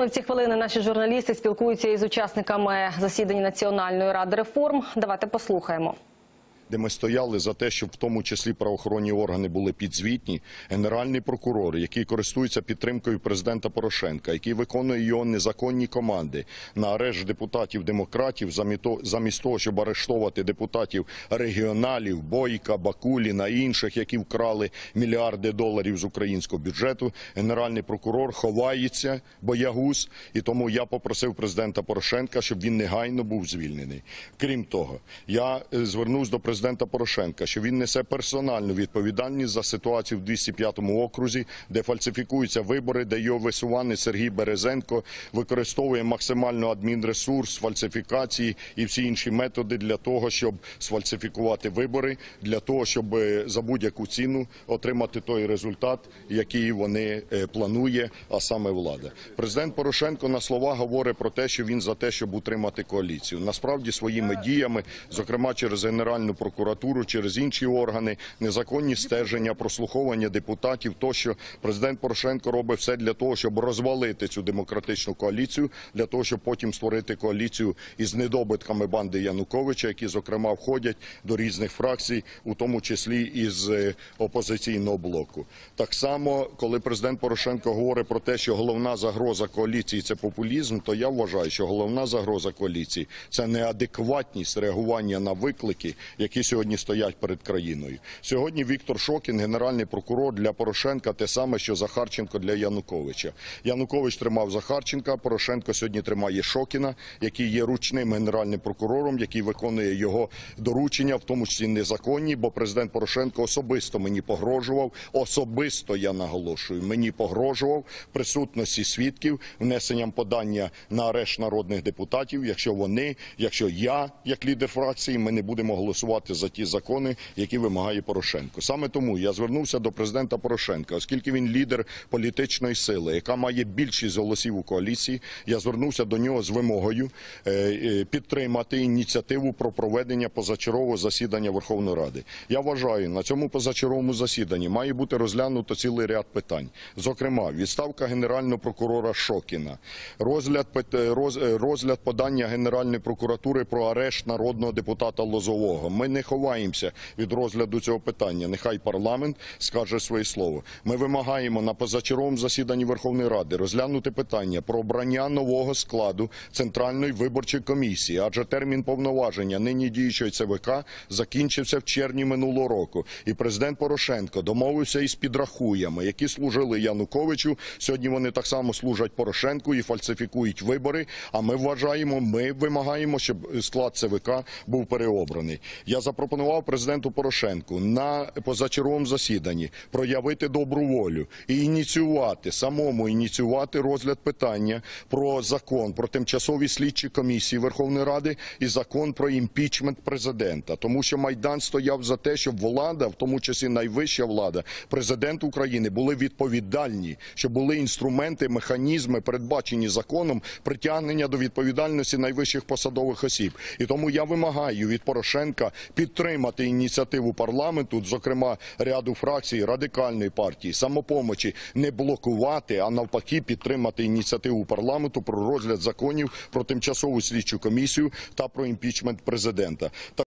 Ну, в ці хвилини наші журналісти спілкуються із учасниками засідання Національної ради реформ. Давайте послухаємо. Де ми стояли за те, щоб в тому числі правоохоронні органи були підзвітні, генеральний прокурор, який користується підтримкою президента Порошенка, який виконує його незаконні команди на арешт депутатів-демократів, замість того- замість того, щоб арештовувати депутатів регіоналів, Бойка, Бакуліна і інших, які вкрали мільярди доларів з українського бюджету, генеральний прокурор ховається, боягуз, і тому я попросив президента Порошенка, щоб він негайно був звільнений. Крім того, я е, звернувся до президента Порошенка, що він несе персональну відповідальність за ситуацію в 205 окрузі, де фальсифікуються вибори, де його висуваний Сергій Березенко використовує максимально адмінресурс, фальсифікації і всі інші методи для того, щоб сфальсифікувати вибори, для того, щоб е, за будь-яку ціну отримати той результат, який вони е, планує, а саме влада. Президент Порошенко на слова говорить про те, що він за те, щоб утримати коаліцію. Насправді своїми діями, зокрема через Генеральну прокуратуру, через інші органи, незаконні стеження, прослуховування депутатів, тощо президент Порошенко робить все для того, щоб розвалити цю демократичну коаліцію, для того, щоб потім створити коаліцію із недобитками банди Януковича, які зокрема входять до різних фракцій, у тому числі із е, опозиційного блоку. Так само, коли президент Порошенко говорить про те, що головна загроза коаліції це популізм, то я вважаю, що головна загроза коаліції це неадекватність реагування на виклики, які сьогодні стоять перед країною. Сьогодні Віктор Шокін, генеральний прокурор для Порошенка, те саме, що Захарченко для Януковича. Янукович тримав Захарченка, Порошенко сьогодні тримає Шокіна, який є ручним генеральним прокурором, який виконує його доручення, в тому числі незаконні, бо президент Порошенко особисто мені погрожував. Особисто я наголошую, мені погрожував присутності свідків внесенням подання на арешт народних депутатів, якщо вони, якщо я, як лідер фракції, ми не будемо голосувати за ті закони, які вимагає Порошенко. Саме тому я звернувся до президента Порошенка, оскільки він лідер політичної сили, яка має більшість голосів у коаліції. Я звернувся до нього з вимогою е, е, підтримати ініціативу про проведення позачергового засідання Верховної Ради. Я вважаю, на цьому позачерговому засіданні має бути розглянуто цілий ряд питань. Зокрема, відставка генерального прокурора Шокіна, розгляд е, розгляд подання Генеральної прокуратури про арешт народного депутата Лозового. Ми не ховаємося від розгляду цього питання. Нехай парламент скаже своє слово. Ми вимагаємо на позачерговому засіданні Верховної Ради розглянути питання про обрання нового складу Центральної виборчої комісії, адже термін повноваження нині діючої ЦВК закінчився в червні минулого року. І президент Порошенко домовився із підрахуями, які служили Януковичу. Сьогодні вони так само служать Порошенку і фальсифікують вибори. А ми вважаємо, ми вимагаємо, щоб склад ЦВК був переобраний. Запропонував президенту Порошенку на позачерговому засіданні проявити добру волю і ініціювати самому ініціювати розгляд питання про закон про тимчасові слідчі комісії Верховної Ради і закон про імпічмент президента, тому що майдан стояв за те, щоб влада, в тому числі найвища влада, президент України, були відповідальні, щоб були інструменти, механізми, передбачені законом притягнення до відповідальності найвищих посадових осіб. І тому я вимагаю від Порошенка підтримати ініціативу парламенту, зокрема ряду фракцій радикальної партії, самопомочі, не блокувати, а навпаки підтримати ініціативу парламенту про розгляд законів про тимчасову слідчу комісію та про імпічмент президента.